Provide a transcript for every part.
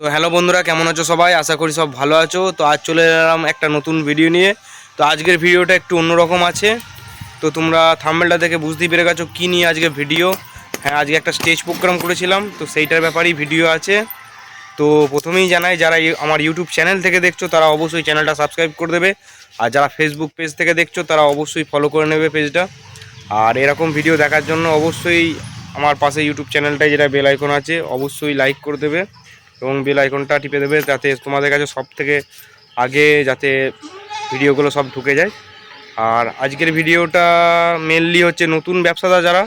তো হ্যালো বন্ধুরা, কেমন আছো সবাই? আশা করি সব ভালো আছো। তো আজ চলে এলাম একটা নতুন ভিডিও নিয়ে। তো আজকের ভিডিওটা একটু অন্যরকম আছে। তো তোমরা থাম্বেলটা দেখে বুঝতেই পেরে গেছো কী নিয়ে আজকে ভিডিও হ্যাঁ আজকে একটা স্টেজ প্রোগ্রাম করেছিলাম, তো সেইটার ব্যাপারেই ভিডিও আছে। তো প্রথমেই জানাই, যারা আমার ইউটিউব চ্যানেল থেকে দেখছ, তারা অবশ্যই চ্যানেলটা সাবস্ক্রাইব করে দেবে। আর যারা ফেসবুক পেজ থেকে দেখছ, তারা অবশ্যই ফলো করে নেবে পেজটা আর এরকম ভিডিও দেখার জন্য অবশ্যই আমার পাশে ইউটিউব চ্যানেলটায় যেটা বেল আইকন আছে, অবশ্যই লাইক করে দেবে। এবং বেল আইকনটা টিপে দেবে যাতে তোমাদের কাছে সব থেকে আগে যাতে ভিডিওগুলো সব ঢুকে যায়। আর আজকের ভিডিওটা মেনলি হচ্ছে নতুন ব্যবসাদার যারা,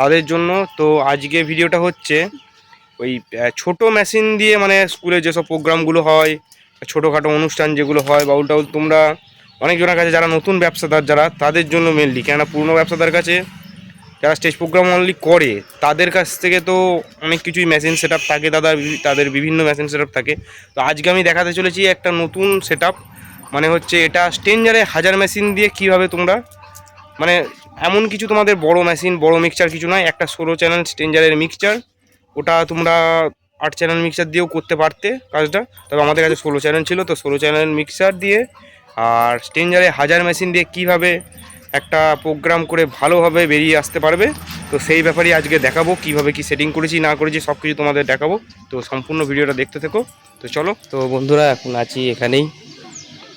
তাদের জন্য। তো আজকে ভিডিওটা হচ্ছে ওই ছোট মেশিন দিয়ে মানে স্কুলে যেসব প্রোগ্রামগুলো হয়, ছোটোখাটো অনুষ্ঠান যেগুলো হয় বাউল টাউল তোমরা অনেকজনের কাছে যারা নতুন ব্যবসাদার যারা, তাদের জন্য মেনলি কেননা পুরনো ব্যবসাদার কাছে যারা স্টেজ প্রোগ্রাম অনলি করে, তাদের কাছ থেকে তো অনেক কিছুই মেশিন সেট থাকে দাদা তাদের বিভিন্ন মেশিন সেট থাকে। তো আজকে আমি দেখাতে চলেছি একটা নতুন সেট মানে হচ্ছে এটা স্টেঞ্জারে হাজার মেশিন দিয়ে কীভাবে তোমরা মানে এমন কিছু তোমাদের বড় মেশিন বড় মিক্সচার কিছু নয়, একটা ষোলো চ্যানেল স্টেঞ্জারের মিক্সচার ওটা তোমরা আট চ্যানেল মিক্সার দিয়েও করতে পারতে কাজটা। তবে আমাদের কাছে ষোলো চ্যানেল ছিল, তো ষোলো চ্যানেল মিক্সার দিয়ে আর স্টেঞ্জারে হাজার মেশিন দিয়ে কীভাবে একটা প্রোগ্রাম করে ভালোভাবে বেরিয়ে আসতে পারবে। তো সেই ব্যাপারেই আজকে দেখাবো কীভাবে কি সেটিং করেছি, না করেছি সব কিছু তোমাদের দেখাবো। তো সম্পূর্ণ ভিডিওটা দেখতে থেকো। তো চলো। তো বন্ধুরা, এখন আছি এখানেই।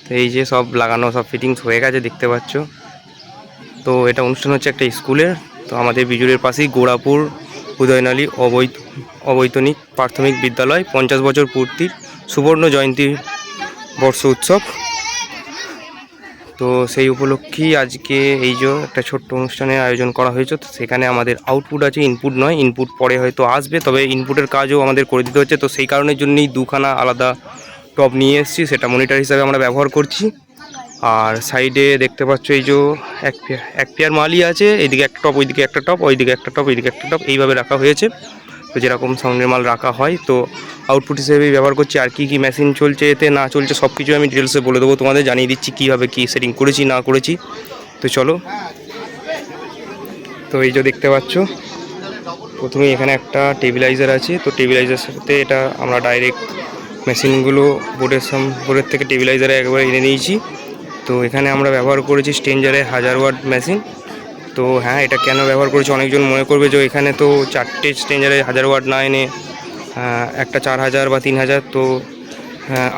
তো এই যে সব লাগানো, সব ফিটিংস হয়ে গেছে, দেখতে পাচ্ছ। তো এটা অনুষ্ঠান হচ্ছে একটা স্কুলের। তো আমাদের বিজুরের পাশেই গোড়াপুর, উদয়নালী অবৈত, অবৈতনিক প্রাথমিক বিদ্যালয়, পঞ্চাশ বছর পূর্তির সুবর্ণ জয়ন্তী বর্ষ উৎসব। তো সেই উপলক্ষেই আজকে এই যে একটা ছোট্ট অনুষ্ঠানের আয়োজন করা হয়েছে, তো সেখানে আমাদের আউটপুট আছে ইনপুট নয় ইনপুট পরে হয়তো আসবে, তবে ইনপুটের কাজও আমাদের করে দিতে হচ্ছে, তো সেই কারণের জন্যই দুখানা আলাদা টপ নিয়ে এসেছি, সেটা মনিটর হিসাবে আমরা ব্যবহার করছি। আর সাইডে দেখতে পাচ্ছ এই যে এক পেয়ার এক পেয়ার মালই আছে এইদিকে একটা টপ ওইদিকে একটা টপ ওইদিকে একটা টপ এইদিকে একটা টপ এইভাবে রাখা হয়েছে। তো যেরকম সাউন্ডের মাল রাখা হয়, তো আউটপুট হিসেবেই ব্যবহার করছি, আর কি কি মেশিন চলছে, এতে না চলছে সব কিছু আমি ডিটেলসে বলে দেবো। তোমাদের জানিয়ে দিচ্ছি কীভাবে কী সেটিং করেছি, না করেছি। তো চলো। তো এই যে দেখতে পাচ্ছ, প্রথমে এখানে একটা টেবিলাইজার আছে। তো টেবিলাইজার সাথে এটা আমরা ডাইরেক্ট মেশিনগুলো বোর্ডের সাম বোর্ডের থেকে টেবিলাইজারে একবার এনে নিয়েছি। তো এখানে আমরা ব্যবহার করেছি স্টেঞ্জারে হাজার ওয়াট মেশিন তো হ্যাঁ এটা কেন ব্যবহার করেছি? অনেকজন মনে করবে যে এখানে তো চারটে স্টেঞ্জারে হাজার ওয়াট না এনে একটা চার হাজার বা তিন হাজার। তো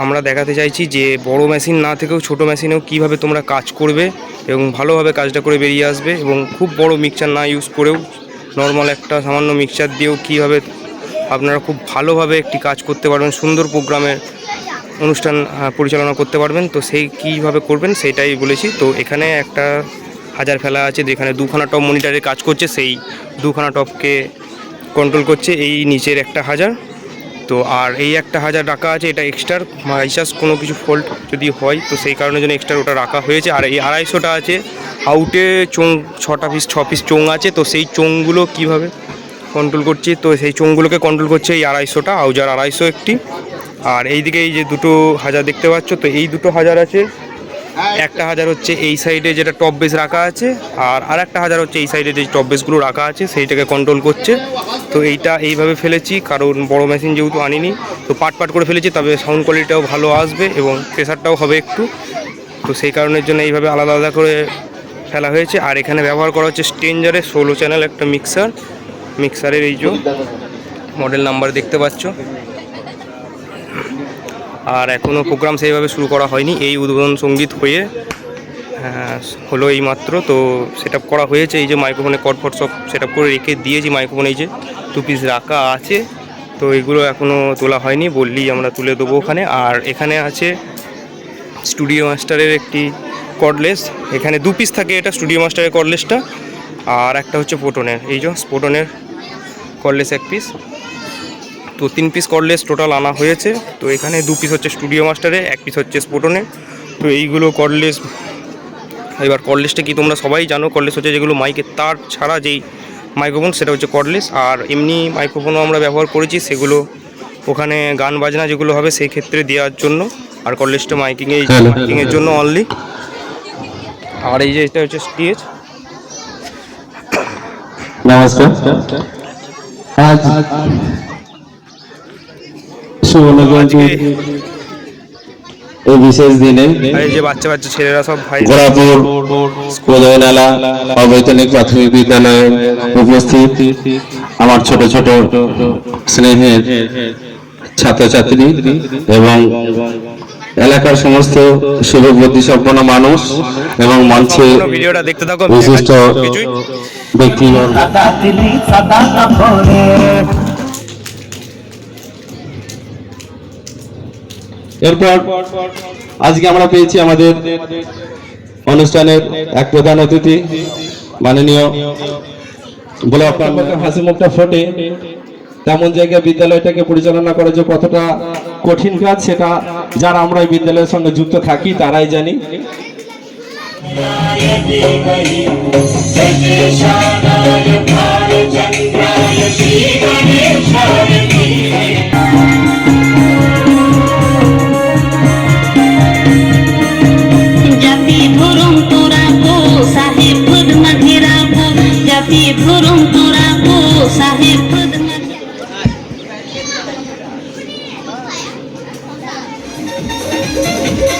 আমরা দেখাতে চাইছি যে বড় মেশিন না থেকেও ছোট মেশিনেও কীভাবে তোমরা কাজ করবে এবং ভালোভাবে কাজটা করে বেরিয়ে আসবে এবং খুব বড় মিক্সচার না ইউজ করেও নর্মাল একটা সামান্য মিক্সচার দিয়েও কীভাবে আপনারা খুব ভালোভাবে একটি কাজ করতে পারবেন, সুন্দর প্রোগ্রামের অনুষ্ঠান পরিচালনা করতে পারবেন। তো সেই কীভাবে করবেন সেটাই বলেছি। তো এখানে একটা হাজার ফেলা আছে যেখানে দুখানা টপ মনিটারে কাজ করছে, সেই দুখানা টপকে কন্ট্রোল করছে এই নিচের একটা হাজার। তো আর এই একটা হাজার রাখা আছে, এটা এক্সট্রার মাইসাস কোনো কিছু ফল্ট যদি হয়, তো সেই কারণের জন্য এক্সট্রা ওটা রাখা হয়েছে। আর এই আড়াইশোটা আছে আউটে চোং ছটা পিস ছ পিস চোং আছে, তো সেই চোংগুলো কীভাবে কন্ট্রোল করছি? তো সেই চোংগুলোকে কন্ট্রোল করছে এই আড়াইশোটা, আউজার আড়াইশো একটি। আর এইদিকে এই যে দুটো হাজার দেখতে পাচ্ছ, তো এই দুটো হাজার আছে। একটা হাজার হচ্ছে এই সাইডে যেটা টপ বেস রাখা আছে, আর আর একটা হাজার হচ্ছে এই সাইডে যে টপ বেসগুলো রাখা আছে, সেইটাকে কন্ট্রোল করছে। তো এইটা এইভাবে ফেলেছি কারণ বড় মেশিন যেহেতু আনিনি তো পাট পাট করে ফেলেছি তবে সাউন্ড কোয়ালিটিটাও ভালো আসবে এবং প্রেশারটাও হবে একটু। তো সেই কারণের জন্য এইভাবে আলাদা আলাদা করে ফেলা হয়েছে। আর এখানে ব্যবহার করা হচ্ছে স্টেঞ্জারের ষোলো চ্যানেল একটা মিক্সার মিক্সারের এই যে মডেল নাম্বার দেখতে পাচ্ছ। আর এখনও প্রোগ্রাম সেইভাবে শুরু করা হয়নি। এই উদ্বোধন সংগীত হয়ে হ্যাঁ, হলো এই মাত্র তো সেট করা হয়েছে, এই যে মাইক্রোফোনে কট ফট সব সেট করে রেখে দিয়েছি মাইক্রোফোন এই যে টু পিস রাখা আছে। তো এগুলো এখনও তোলা হয়নি, বললেই আমরা তুলে দেবো ওখানে। আর এখানে আছে স্টুডিও মাস্টারের একটি কর্ডলেস এখানে দু পিস থাকে এটা স্টুডিও মাস্টারের কর্ডলেসটা আর একটা হচ্ছে পোটনের এই যে স্পোটনের কর্ডলেস এক পিস তো তিন পিস কর্ডলেস টোটাল আনা হয়েছে। তো এখানে দু পিস হচ্ছে স্টুডিও মাস্টারে এক পিস হচ্ছে স্পোটনে তো এইগুলো কর্ডলেস এবার কর্ডলেসটা কি তোমরা সবাই জানো? কর্ডলেস হচ্ছে যেগুলো মাইকের তার ছাড়া যেই মাইক্রোফোন সেটা হচ্ছে কর্ডলেস আর এমনি মাইক্রোফোনও আমরা ব্যবহার করেছি সেগুলো ওখানে গান বাজনা যেগুলো হবে সেই ক্ষেত্রে দেওয়ার জন্য। আর কর্ডলেসটা মাইকিংয়ে মাইকিংয়ের জন্য অনলি আর এই যে এটা হচ্ছে স্টেজ নমস্কার। আজ এই বিশেষ দিনে এই যে বাচ্চা বাচ্চা ছেলেরা সব ভাই গোড়াপুর কোদয়নালা অবৈতনিক প্রাথমিক বিদ্যালয়ে উপস্থিত আমার ছোট ছোট স্নেহের ছাত্রছাত্রী এবং এলাকার সমস্ত শুভবুদ্ধি সম্পন্ন মানুষ এবং মঞ্চে ভিডিওটা দেখতে থাকো বিশিষ্ট দেখাচ্ছি এরপর আজকে আমরা পেয়েছি আমাদের অনুষ্ঠানের এক প্রধান অতিথি, মাননীয় বলে হাসি মুখটা ফোটে। তেমন জায়গায় বিদ্যালয়টাকে পরিচালনা করা যে কতটা কঠিন কাজ সেটা যারা আমরা বিদ্যালয়ের সঙ্গে যুক্ত থাকি তারাই জানি। জাতি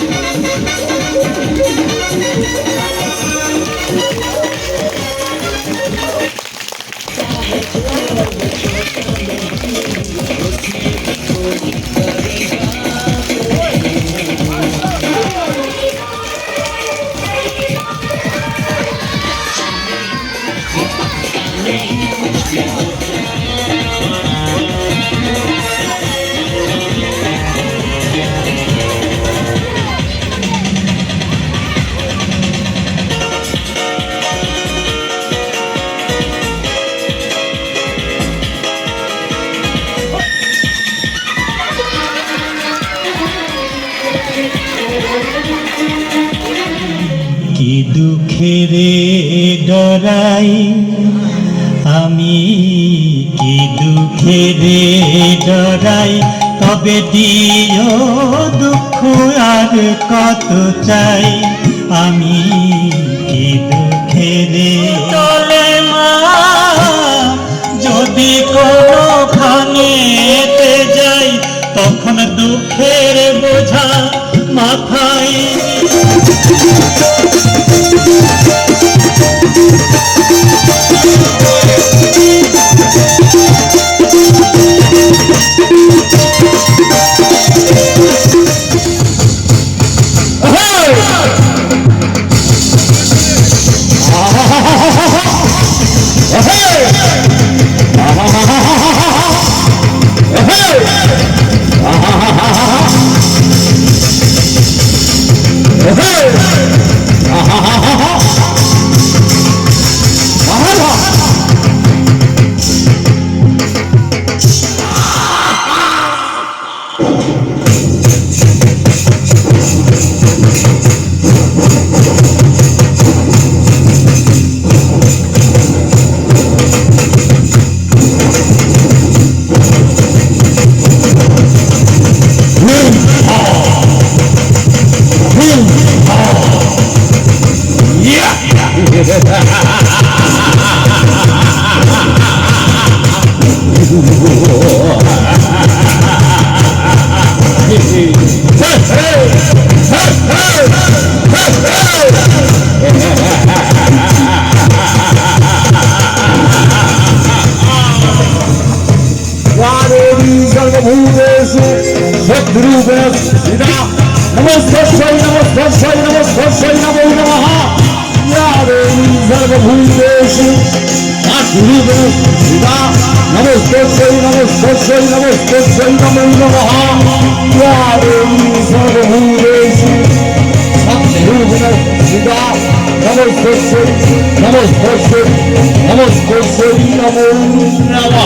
কি দুঃখেরে ডরাই। আমি কি দুঃখেরে ডরাই? তবে দিও দুঃখ আর কত চাই? আমি কি দুঃখেরে চলে মা? যদি কোনো খানেতে যাই, তখন দুঃখের Shri Namo Shri Namo Shri Namo Shri Namo সর্বভূতেষু গুরুদেব সদা নমস্তৈ নমস্তৈ নমস্তৈ নমো নমঃ। সর্বভূতেষু গুরুদেব সদা নমস্তৈ নমস্তৈ নমস্তৈ নমো নমঃ।